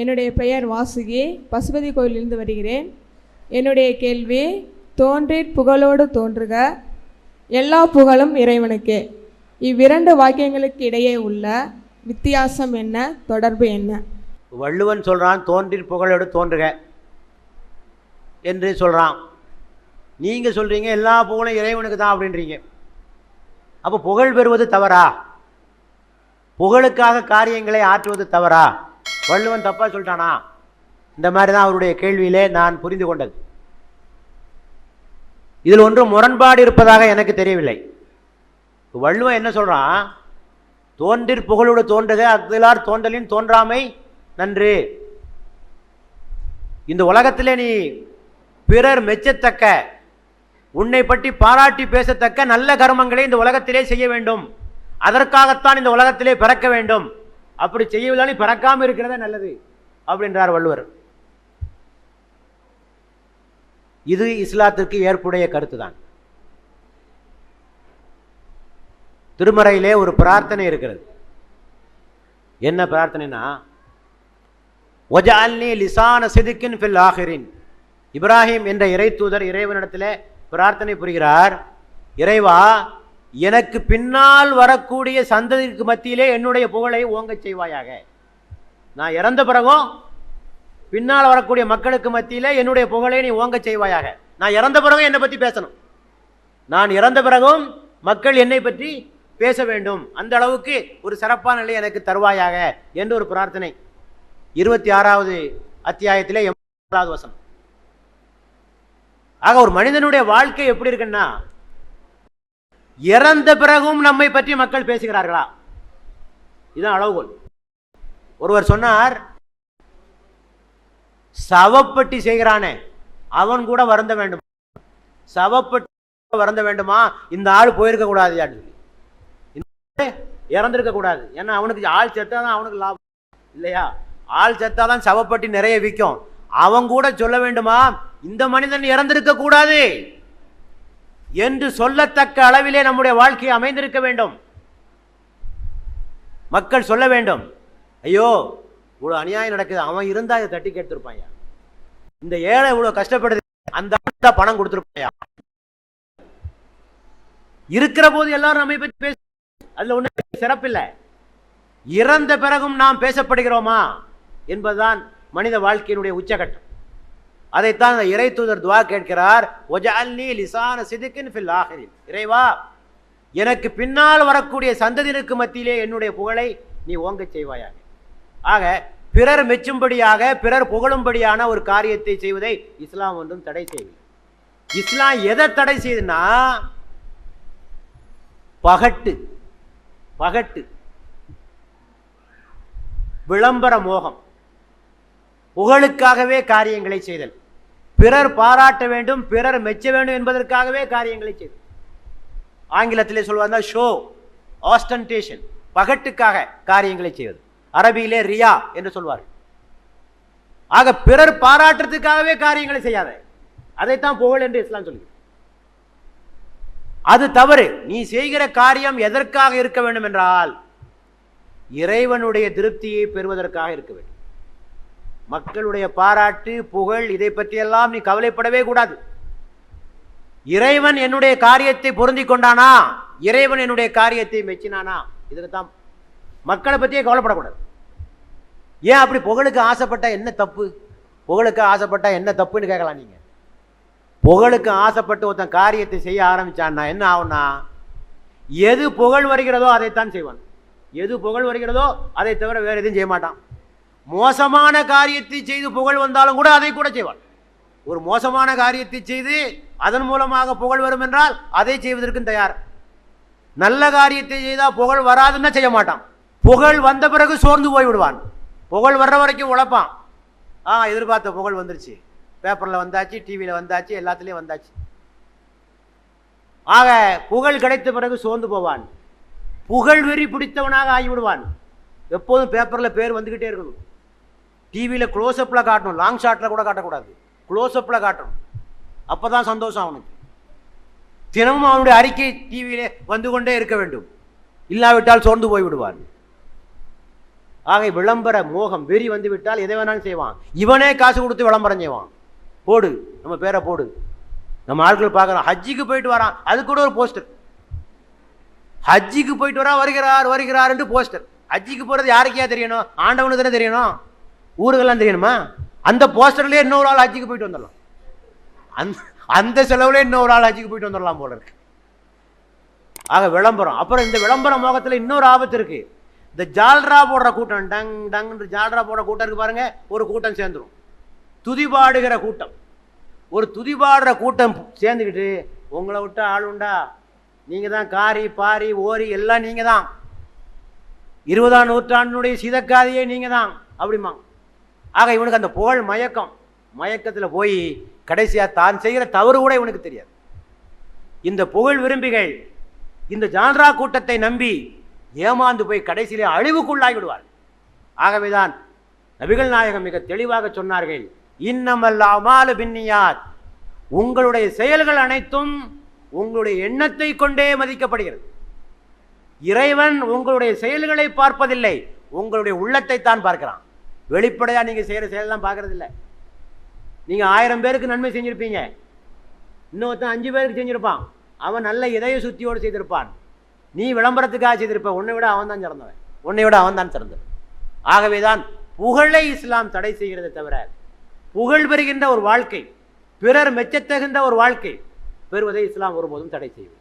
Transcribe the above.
என்னுடைய பெயர் வாசுகி. பசுபதி கோயிலிருந்து வருகிறேன். என்னுடைய கேள்வி தோன்றீர் புகழோடு தோன்றுக. எல்லா புகழும் இறைவனுக்கே. இவ்விரண்டு வாக்கியங்களுக்கு இடையே உள்ள வித்தியாசம் என்ன? தொடர்பு என்ன? வள்ளுவன் சொல்கிறான் தோன்றிற் புகழோடு தோன்றுக என்று சொல்கிறான் நீங்கள் சொல்கிறீங்க எல்லா புகழும் இறைவனுக்கு தான் அப்படின்றீங்க. அப்போ புகழ் பெறுவது தவறா? புகழுக்காக காரியங்களை ஆற்றுவது தவறா? வள்ளுவன் தப்பாக சொல்லிட்டானா? இந்த மாதிரி தான் அவருடைய கேள்வியிலே நான் புரிந்து கொண்டது. இதில் ஒன்று முரண்பாடு இருப்பதாக எனக்கு தெரியவில்லை. வள்ளுவன் என்ன சொல்கிறான் தோன்றிற் புகழோடு தோன்றுக அதிலார் தோன்றலின் தோன்றாமை நன்று. இந்த உலகத்திலே நீ பிறர் மெச்சத்தக்க உன்னை பற்றி பாராட்டி பேசத்தக்க நல்ல கர்மங்களை இந்த உலகத்திலே செய்ய வேண்டும். அதற்காகத்தான் இந்த உலகத்திலே பிறக்க வேண்டும். அப்படி செய்யவில்லை பிறக்காமல் இருக்கிறதே நல்லது அப்படின்றார் வள்ளுவர். இது இஸ்லாத்திற்கு ஏற்புடைய கருத்து தான் திருமறையிலே ஒரு பிரார்த்தனை இருக்கிறது. என்ன பிரார்த்தனைனா ஒஜால்னி லிசான சிதுக்கின் ஃபில் ஆஹிரின் இப்ராஹிம் என்ற இறை தூதர் இறைவனிடத்தில் பிரார்த்தனை புரிகிறார். இறைவா எனக்கு பின்னால் வரக்கூடிய சந்ததிக்கு மத்தியிலே என்னுடைய புகழை ஓங்கச் செய்வாயாக. நான் இறந்த பிறகும் பின்னால் வரக்கூடிய மக்களுக்கு மத்தியிலே என்னுடைய புகழை நீ ஓங்கச் செய்வாயாக. நான் இறந்த பிறகும் என்னை பற்றி பேசணும். நான் இறந்த பிறகும் மக்கள் என்னை பற்றி பேச வேண்டும். அந்த அளவுக்கு ஒரு சிறப்பான நிலை எனக்கு தருவாயாக என்று ஒரு பிரார்த்தனை. இருபத்தி ஆறாவது அத்தியாயத்திலே எண்பதாவது வசனம். ஆக ஒரு மனிதனுடைய வாழ்க்கை எப்படி இருக்குன்னா இறந்த பிறகும் நம்மை பற்றி மக்கள் பேசுகிறார்களா? இதுதான் அளவுகோல். ஒருவர் சொன்னார் சவப்பட்டி செய்கிறானே அவன் கூட வருந்த வேண்டும்? சவப்பட்டி வருந்த வேண்டுமா? இந்த ஆள் போயிருக்க கூடாது இறந்திருக்க கூடாது ஏன்னா அவனுக்கு ஆள் செத்தாதான் அவனுக்கு லாபம். இல்லையா? ஆள் செத்தாதான் சவப்பட்டி நிறைய விற்கும். அவன் கூட சொல்ல வேண்டுமா? இந்த மனிதன் இறந்திருக்க கூடாது என்று சொல்லத்தக்க அளவிலே நம்முடைய வாழ்க்கை அமைந்திருக்க வேண்டும். மக்கள் சொல்ல வேண்டும் ஐயோ இவ்வளோ அநியாயம் நடக்குது அவன் இருந்தா இதை தட்டி கேட்டுருப்பாயா இந்த ஏழை இவ்வளோ கஷ்டப்படுது அந்த பணம் கொடுத்துருப்பாயா இருக்கிற போது எல்லாரும் நம்மை பற்றி பேச அதில் ஒன்றும் சிறப்பில்லை. இறந்த பிறகும் நாம் பேசப்படுகிறோமா என்பதுதான் மனித வாழ்க்கையினுடைய உச்சகட்டம். அதைத்தான் அந்த இறை தூதர் துவா கேட்கிறார். ஒஜாலி லிசான சிதுக்கின் ஃபில் ஆஹிரின் இறைவா எனக்கு பின்னால் வரக்கூடிய சந்ததியினருக்கு மத்தியிலே என்னுடைய புகழை நீ ஓங்கச் செய்வாயாக. ஆக பிறர் மெச்சும்படியாக பிறர் புகழும்படியான ஒரு காரியத்தை செய்வதை இஸ்லாம் ஒன்றும் தடை செய்யவில்லை. இஸ்லாம் எதை தடை செய்யுதுன்னா பகட்டு பகட்டு விளம்பர மோகம். புகழுக்காகவே காரியங்களை செய்தல். பிறர் பாராட்ட வேண்டும் பிறர் மெச்ச வேண்டும் என்பதற்காகவே காரியங்களை செய்தல். ஆங்கிலத்திலே சொல்வாங்க ஷோ ஆஸ்டன்டேஷன் பகட்டுக்காக காரியங்களை செய்வது. அரபியிலே ரியா என்று சொல்வார் ஆக பிறர் பாராட்டுறதுக்காகவே காரியங்களை செய்யாத. அதைத்தான் புகழ் என்று இஸ்லாம் சொல்லுகிறது அது தவறு. நீ செய்கிற காரியம் எதற்காக இருக்க வேண்டும் என்றால் இறைவனுடைய திருப்தியை பெறுவதற்காக இருக்க வேண்டும். மக்களுடைய பாராட்டு புகழ் இதை பற்றியெல்லாம் நீ கவலைப்படவே கூடாது. இறைவன் என்னுடைய காரியத்தை பொருந்தி கொண்டானா? இறைவன் என்னுடைய காரியத்தை மெச்சினானா? இதுக்கு தான் மக்களை பற்றியே கவலைப்படக்கூடாது. ஏன் அப்படி புகழுக்கு ஆசைப்பட்டா என்ன தப்பு? புகழுக்கு ஆசைப்பட்டா என்ன தப்புன்னு கேட்கலாம் நீங்கள் புகழுக்கு ஆசைப்பட்டு ஒருத்தன் காரியத்தை செய்ய ஆரம்பிச்சான்னா என்ன ஆகும்னா எது புகழ் வருகிறதோ அதைத்தான் செய்வான். எது புகழ் வருகிறதோ அதை தவிர வேறு எதுவும் செய்ய மாட்டான். மோசமான காரியத்தை செய்து புகழ் வந்தாலும் கூட அதை கூட செய்வான் ஒரு மோசமான காரியத்தை செய்து அதன் மூலமாக புகழ் வரும் என்றால் அதை செய்வதற்கும் தயார். நல்ல காரியத்தை செய்தால் புகழ் வராதுன்னா செய்ய மாட்டான். புகழ் வந்த பிறகு சோர்ந்து போய் விடுவான். புகழ் வர்ற வரைக்கும் உழைப்பான். ஆ எதிர்பார்த்த புகழ் வந்துருச்சு. பேப்பரில் வந்தாச்சு டிவியில் வந்தாச்சு எல்லாத்துலேயும் வந்தாச்சு. ஆக புகழ் கிடைத்த பிறகு சோர்ந்து போவான். புகழ் வெறி பிடித்தவனாக ஆகிவிடுவான். எப்போதும் பேப்பரில் பேர் வந்துக்கிட்டே இருக்கணும். டிவியில் க்ளோஸ்அப்பில் காட்டணும். லாங் ஷாட்டில் கூட காட்டக்கூடாது. க்ளோஸ்அப்பில் காட்டணும். அப்போ தான் சந்தோஷம் அவனுக்கு. தினமும் அவனுடைய அறிக்கை டிவியிலே வந்து கொண்டே இருக்க வேண்டும். இல்லாவிட்டால் சோர்ந்து போய்விடுவார் ஆக விளம்பர மோகம் வெறி வந்து விட்டால் எதை வேணாலும் செய்வான். இவனே காசு கொடுத்து விளம்பரம் செய்வான். போடு. நம்ம பேரை போடு. நம்ம ஆட்கள் பார்க்குறோம். ஹஜ்ஜிக்கு போயிட்டு வரான். அது கூட ஒரு போஸ்டர் ஹஜ்ஜிக்கு போயிட்டு வரா வருகிறார் வருகிறார் போஸ்டர் ஹஜ்ஜிக்கு போகிறது யாருக்கையா தெரியணும்? ஆண்டவனுக்கு தானே தெரியணும்? ஊருக்கெல்லாம் தெரியணுமா? அந்த போஸ்டர்லேயே இன்னொரு ஆள் ஆட்சிக்கு போயிட்டு வந்துடலாம். அந் அந்த செலவுல இன்னொரு ஆள் ஆட்சிக்கு போயிட்டு வந்துடலாம் போல இருக்கு. ஆக விளம்பரம். அப்புறம் இந்த விளம்பர மோகத்தில் இன்னொரு ஆபத்து இருக்கு. இந்த ஜால்ரா போடுற கூட்டம் டங் டங்ன்ற ஜால்ரா போடுற கூட்டம் இருக்கு பாருங்க. ஒரு கூட்டம் சேர்ந்துடும் துதிபாடுகிற கூட்டம். ஒரு துதிபாடுற கூட்டம் சேர்ந்துக்கிட்டு உங்களை விட்டு ஆள் உண்டா? நீங்கள் தான் காரி பாரி ஓரி எல்லாம் நீங்கள் தான். இருபதாம் நூற்றாண்டினுடைய சிதக்காதையே நீங்கள் தான். அப்படிமா ஆக இவனுக்கு அந்த புகழ் மயக்கம். மயக்கத்தில் போய் கடைசியாக தான் செய்கிற தவறு கூட இவனுக்கு தெரியாது. இந்த புகழ் விரும்பிகள் இந்த ஜான்ரா கூட்டத்தை நம்பி ஏமாந்து போய் கடைசியிலே அழிவுக்குள்ளாகிவிடுவார் ஆகவேதான் நபிகள் நாயகம் மிக தெளிவாக சொன்னார்கள் இன்னமல்ல அமாலு உங்களுடைய செயல்கள் அனைத்தும் உங்களுடைய எண்ணத்தை கொண்டே மதிக்கப்படுகிறது. இறைவன் உங்களுடைய செயல்களை பார்ப்பதில்லை உங்களுடைய உள்ளத்தை தான் பார்க்கிறான். வெளிப்படையாக நீங்கள் செய்கிற செயலெல்லாம் பார்க்குறதில்ல நீங்கள் ஆயிரம் பேருக்கு நன்மை செஞ்சுருப்பீங்க. இன்னொருத்தன் அஞ்சு பேருக்கு செஞ்சுருப்பான். அவன் நல்ல இதய சுத்தியோடு செய்திருப்பான். நீ விளம்பரத்துக்காக செய்திருப்ப உன்னை விட அவன் தான் சிறந்தவன். உன்னை விட அவன் தான் சிறந்தவன். ஆகவேதான் புகழை இஸ்லாம் தடை செய்கிறதை தவிர புகழ் பெறுகின்ற ஒரு வாழ்க்கை பிறர் மெச்சத்தகுந்த ஒரு வாழ்க்கை பெறுவதை இஸ்லாம் ஒருபோதும் தடை செய்யும்